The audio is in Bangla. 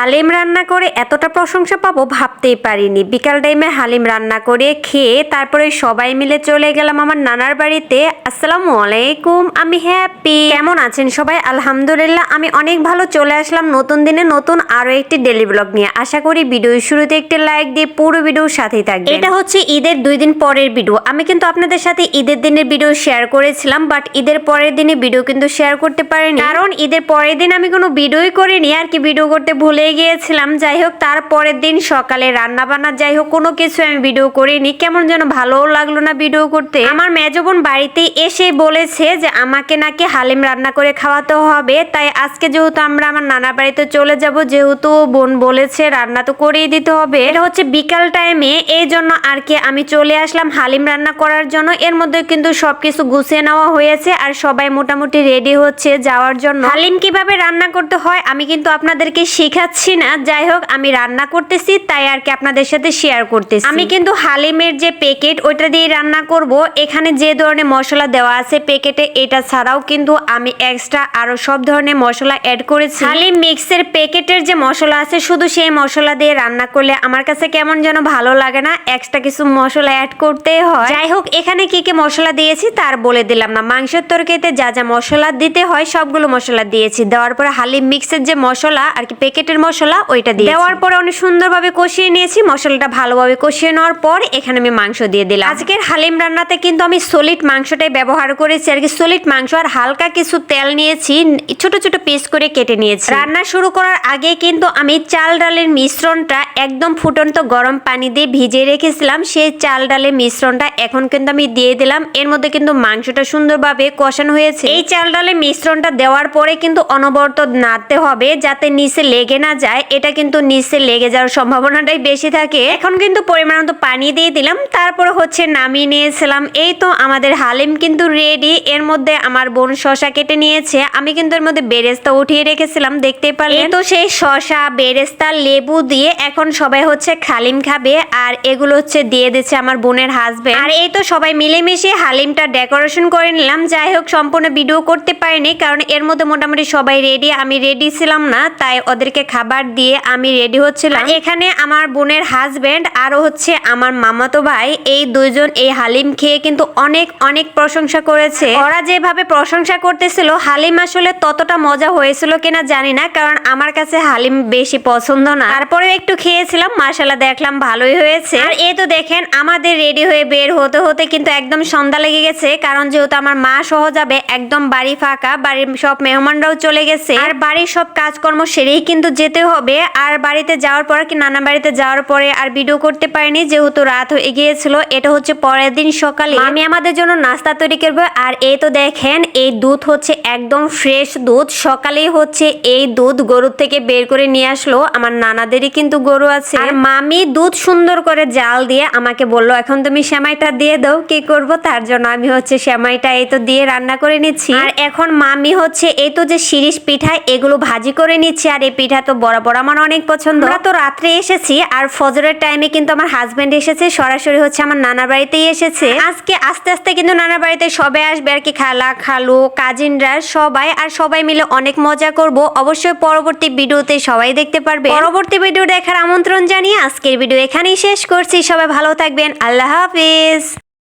হালিম রান্না করে এতটা প্রশংসা পাবো ভাবতেই পারিনি। বিকাল টাইমে হালিম রান্না করে খেয়ে তারপরে সবাই মিলে চলে গেলাম আমার নানার বাড়িতে। আসসালামু আলাইকুম আমি হ্যাপি। কেমন আছেন সবাই? আলহামদুলিল্লাহ আমি অনেক ভালো। চলে আসলাম নতুন দিনে নতুন আরও একটি ডেলি ব্লগ নিয়ে। আশা করি ভিডিও শুরুতে একটি লাইক দিয়ে পুরো ভিডিওর সাথেই থাকবে এটা হচ্ছে ঈদের দুই দিন পরের ভিডিও আমি কিন্তু আপনাদের সাথে ঈদের দিনের ভিডিও শেয়ার করেছিলাম বাট ঈদের পরের দিনে ভিডিও কিন্তু শেয়ার করতে পারিনি। কারণ ঈদের পরের দিন আমি কোনো ভিডিওই করিনি আর কি ভিডিও করতে ভুলে গিয়েছিলাম। যাই হোক, তারপরের দিন সকালে রান্না বান্না যাই হোক, কোনো কিছু আমি ভিডিও করিনি। কেমন যেন ভালোও লাগল না ভিডিও করতে। আমার মেজো বোন বাড়িতে এসে বলেছে যে, আমাকে নাকি হালিম রান্না করে খাওয়াতে হবে। তাই আজকে যেহেতু আমরা আমার নানা বাড়িতে চলে যাব, যেহেতু বোন বলেছে রান্না তো করেই দিতে হবে। এটা হচ্ছে বিকাল টাইমে এই জন্য আর কি আমি চলে আসলাম হালিম রান্না করার জন্য। এর মধ্যে কিন্তু সবকিছু গুছিয়ে নেওয়া হয়েছে আর সবাই মোটামুটি রেডি হচ্ছে যাওয়ার জন্য। হালিম কীভাবে রান্না করতে হয়, আমি কিন্তু আপনাদেরকে শেখাচ্ছি। না। যাই হোক, আমি রান্না করতেছি, তাই আর কি আপনাদের সাথে শেয়ার করতেছি। আমি কিন্তু হালিমের যে প্যাকেট ওইটা দিয়ে রান্না করব। এখানে যে ধরনের মশলা দেওয়া আছে প্যাকেটে এটা ছাড়াও কিন্তু আমি এক্সট্রা আরও সব ধরনের মশলা অ্যাড করেছি। হালিম মিক্সের প্যাকেটের যে মশলা আছে, শুধু সেই মশলা দিয়ে রান্না করলে আমার কাছে কেমন যেন ভালো লাগে না। এক্সট্রা কিছু মশলা অ্যাড করতে হয়। যাই হোক, এখানে কি কি মশলা দিয়েছি তার বলে দিলাম না। মাংসের তরকারিতে যা যা মশলা দিতে হয়, সবগুলো মশলা দিয়েছি। দেওয়ার পরে হালিম মিক্সের যে মশলা আর কি প্যাকেটের মশলা ওইটা দিয়ে দেওয়ার পরে অনেক সুন্দরভাবে কষিয়ে নিয়েছি মশলাটা ভালোভাবে কষিয়ে নেওয়ার পর এখানে আমি মাংস দিয়ে দিলাম। আজকের হালিম রান্নাতে কিন্তু আমি সলিড মাংসটাই ব্যবহার করেছি আর কি সলিড মাংস আর হালকা কিছু তেল নিয়েছি ছোট ছোট পিস করে কেটে নিয়েছি। রান্না শুরু করার আগে কিন্তু আমি চাল ডালের মিশ্রণটা একদম ফুটন্ত গরম পানি দিয়ে ভিজিয়ে রেখেছিলাম সেই চাল ডালের মিশ্রণটা এখন কিন্তু আমি দিয়ে দিলাম। এর মধ্যে কিন্তু মাংসটা সুন্দরভাবে কষানো হয়েছে। এই চাল ডালের মিশ্রণটা দেওয়ার পরে কিন্তু অনবরত নাড়তে হবে যাতে নিচে লেগে না যায়, এটা কিন্তু নিচে লেগে যাওয়ার সম্ভাবনাটাই বেশি থাকে। এখন কিন্তু পরিমাণ মতো পানি দিয়ে দিলাম, তারপরে হচ্ছে নামিয়ে নিয়েছিলাম। এই তো আমাদের হালিম কিন্তু রেডি এর মধ্যে আমার বোন শশা কেটে নিয়েছে। আমি কিন্তু এর মধ্যে বেরেস্তা উঠিয়ে রেখেছিলাম দেখতে পারলেন। তো সেই শশা, বেরেস্তা, লেবু দিয়ে এখন সবাই হচ্ছে খালিম খাবে, আর এগুলো হচ্ছে দিয়ে দিচ্ছে আমার বোনের হাজবেন্ড আর এই তো সবাই মিলেমিশে হালিমটা ডেকোরেশন করে নিলাম। যাই হোক, সম্পূর্ণ ভিডিও করতে পারিনি, কারণ এর মধ্যে মোটামুটি সবাই রেডি আমি রেডি ছিলাম না, তাই ওদেরকে খাবার দিয়ে আমি রেডি হচ্ছিলাম। এখানে আমার বোনের হাজবেন্ড আরও হচ্ছে আমার মামাতো ভাই। এই দুইজন এই হালিম খেয়ে কিন্তু অনেক অনেক প্রশংসা করেছে। ওরা যেভাবে প্রশংসা করতেছিল, হালিম আসলে ততটা মজা হয়েছিল কিনা জানি না, কারণ আমার কাছে হালিম বেশি পছন্দ না। তারপরে একটু খেয়েছিলাম মাসালা দেখলাম ভালোই হয়েছে। আর এই তো দেখেন, আমাদের রেডি হয়ে বের হতে হতে কিন্তু একদম সন্ধ্যা লেগে গেছে, কারণ যেহেতু আমার মা সহ যাবে, একদম বাড়ি ফাঁকা, বাড়ির সব মেহমানরাও চলে গেছে। আর বাড়ির সব কাজকর্ম সেরেই কিন্তু যেতে হবে। আর বাড়িতে যাওয়ার পর কি নানা বাড়িতে যাওয়ার পরে আর ভিডিও করতে পারিনি, যেহেতু রাত হয়ে গিয়েছিল। এটা হচ্ছে পরের দিন সকালে। আমি আমাদের জন্য নাস্তা তৈরি করব। আর এই তো দেখেন, এই দুধ হচ্ছে একদম ফ্রেশ দুধ। সকালেই হচ্ছে এই দুধ গরুর থেকে বের করে নিয়ে আসলো। আমার নানাদেরই কিন্তু গরু আছে। আর মামি দুধ সুন্দর করে জাল দিয়ে আমাকে বলল, এখন তুমি সেমাইটা দিয়ে দাও, কি করব? তার জন্য আমি হচ্ছে সেমাইটা এই তো দিয়ে রান্না করে নিচ্ছি। আর এখন মামি হচ্ছে এই তো যে শিরিষ পিঠা, এগুলো ভাজি করে নিচ্ছে। আর এই পিঠা তো বড় আমার অনেক পছন্দ। আমরা তো রাত্রে এসেছি আর ফজরের টাইমে কিন্তু আমার হাজবেন্ড এসেছে, সরাসরি হচ্ছে আমার নানা বাড়িতেই এসেছে। আজকে আস্তে আস্তে কিন্তু নানা বাড়িতে সবাই আসবে আর কি, খালা, খালু কাজিনরা সবাই, আর সবাই মিলে অনেক মজা করব। অবশ্যই পরবর্তী ভিডিওতে সবাই দেখতে পারবে। পরবর্তী ভিডিও দেখার আমন্ত্রণ জানিয়ে আজকের ভিডিও এখানেই শেষ করছি। সবাই ভালো থাকবেন। আল্লাহ হাফিজ।